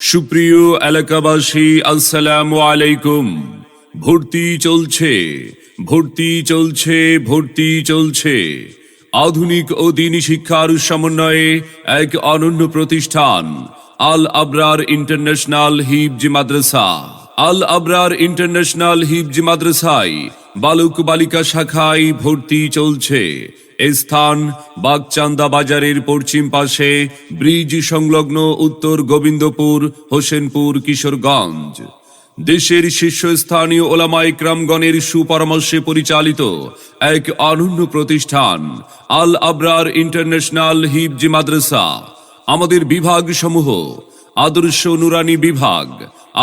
সুপ্রিয় এলাকাবাসী, আসসালাম আলাইকুম। ভর্তি চলছে ভর্তি চলছে ভর্তি চলছে। আধুনিক ও দিনী শিক্ষার সমন্বয়ে এক অনন্য প্রতিষ্ঠান, আল আবরার ইন্টারন্যাশনাল হিবজ মাদ্রাসা। আল আবরার ইন্টারন্যাশনাল হিবজ মাদ্রাসায় বালক বালিকা শাখায় ভর্তি চলছে। স্থান বাগচান্দা বাজারের পশ্চিম পাশে ব্রিজ সংলগ্ন উত্তর গোবিন্দপুর, হোসেনপুর, কিশোরগঞ্জ। দেশের শীর্ষস্থানীয় ওলামাই ক্রামগণের সুপরামর্শে পরিচালিত এক অনন্য প্রতিষ্ঠান, আল আবরার ইন্টারন্যাশনাল হিবজ মাদ্রাসা। আমাদের বিভাগ সমূহ আদর্শ নুরানি বিভাগ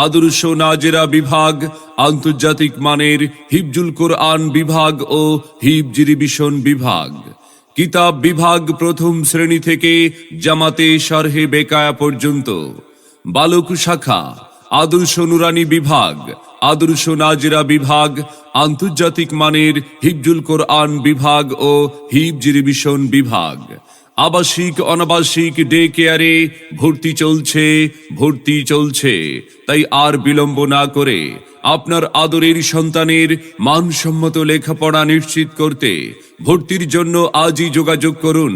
আদর্শ নাজেরা বিভাগ, আন্তর্জাতিক মানের হিবজুল কোরআন বিভাগ ও হিবজ রিভিশন বিভাগ। কিতাব বিভাগ প্রথম শ্রেণি থেকে জামাতে শারহে বেকায়া পর্যন্ত। বালক শাখা, আদর্শ নুরানি বিভাগ, আদর্শ নাজেরা বিভাগ, আন্তর্জাতিক মানের হিবজুল কোরআন বিভাগ ও হিবজ রিভিশন বিভাগ। আবাসিক, অনাবাসিক ডে কেয়ারে ভর্তি চলছে ভর্তি চলছে। তাই আর বিলম্ব না করে আপনার আদরের সন্তানের মানসম্মত লেখাপড়া নিশ্চিত করতে ভর্তির জন্য আজই যোগাযোগ করুন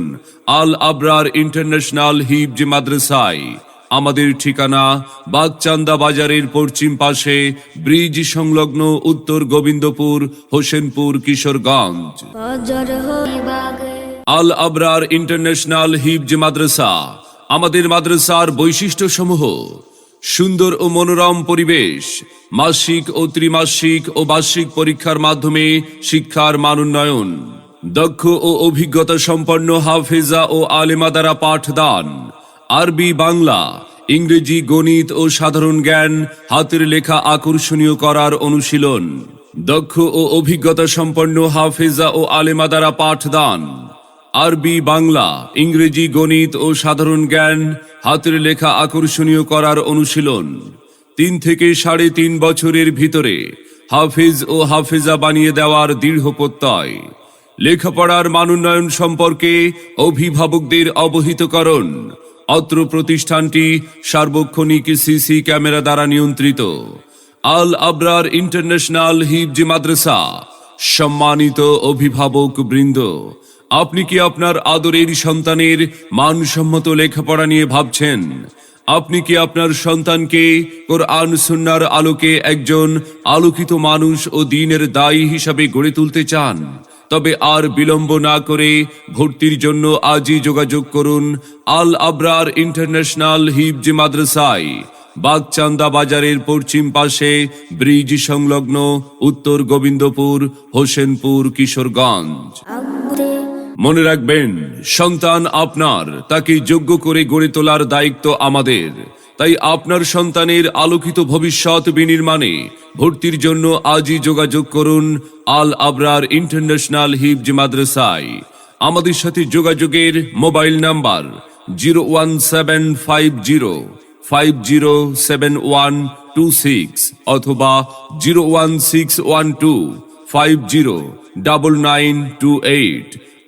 আল আবরার ইন্টারন্যাশনাল হিবজ মাদ্রাসায়। আমাদের ঠিকানা বাগচান্দা বাজারের পশ্চিম পাশে ব্রিজ সংলগ্ন উত্তর গোবিন্দপুর, হোসেনপুর, কিশোরগঞ্জ। আল আবরার ইন্টারন্যাশনাল হিবজ মাদ্রাসা, আমাদের মাদ্রাসার বৈশিষ্ট্য সমূহ সুন্দর ও মনোরম পরিবেশ, মাসিক ও ত্রিমাসিক ও বার্ষিক পরীক্ষার মাধ্যমে শিক্ষার মান উন্নয়ন, দক্ষ ও অভিজ্ঞতা সম্পন্ন হাফেজা ও আলেমা দ্বারা পাঠদান, আরবি, বাংলা, ইংরেজি, গণিত ও সাধারণ জ্ঞান হাতের লেখা আকর্ষণীয় করার অনুশীলন, দক্ষ ও অভিজ্ঞতা সম্পন্ন হাফেজা ও আলেমা দ্বারা পাঠদান। আরবি, বাংলা, ইংরেজি, গণিত ও সাধারণ জ্ঞান হাতের লেখা আকর্ষণীয় করার অনুশীলন। তিন থেকে সাড়ে তিন বছরের ভিতরে হাফেজ ও হাফেজা বানিয়ে দেওয়ার দৃঢ় প্রত্যয়। লেখাপড়ার মানোন্নয়ন সম্পর্কে অভিভাবকদের অবহিতকরণ। অত্র প্রতিষ্ঠানটি সার্বক্ষণিক সিসি ক্যামেরা দ্বারা নিয়ন্ত্রিত। আল আবরার ইন্টারন্যাশনাল হিবজ মাদ্রাসা, সম্মানিত অভিভাবক বৃন্দ আপনি কি আপনার আদরের সন্তানের মানসম্মত লেখাপড়া নিয়ে ভাবছেন? আপনি কি আপনার সন্তানকে কোরআন সুন্নার আলোকে একজন আলোকিত মানুষ ও দিনের দায়ী হিসাবে গড়ে তুলতে চান? তবে আর বিলম্ব না করে ভর্তির জন্য আজই যোগাযোগ করুন আল আবরার ইন্টারন্যাশনাল হিবজ মাদ্রাসায়, বাগচান্দা বাজারের পশ্চিম পাশে ব্রিজ সংলগ্ন উত্তর গোবিন্দপুর, হোসেনপুর, কিশোরগঞ্জ। মনে রাখবেন, সন্তান আপনার, তাকে যোগ্য করে গড়ে তোলার দায়িত্ব আমাদের। তাই আপনার সন্তানের আলোকিত ভবিষ্যৎ বিনির্মাণে ভর্তির জন্য আজই যোগাযোগ করুন আল আবরার ইন্টারন্যাশনাল হিবজ মাদ্রাসায়। আমাদের সাথে যোগাযোগের mobile number zero one seven five zero five zero seven one two six অথবা zero one six one two, five zero double nine two eight.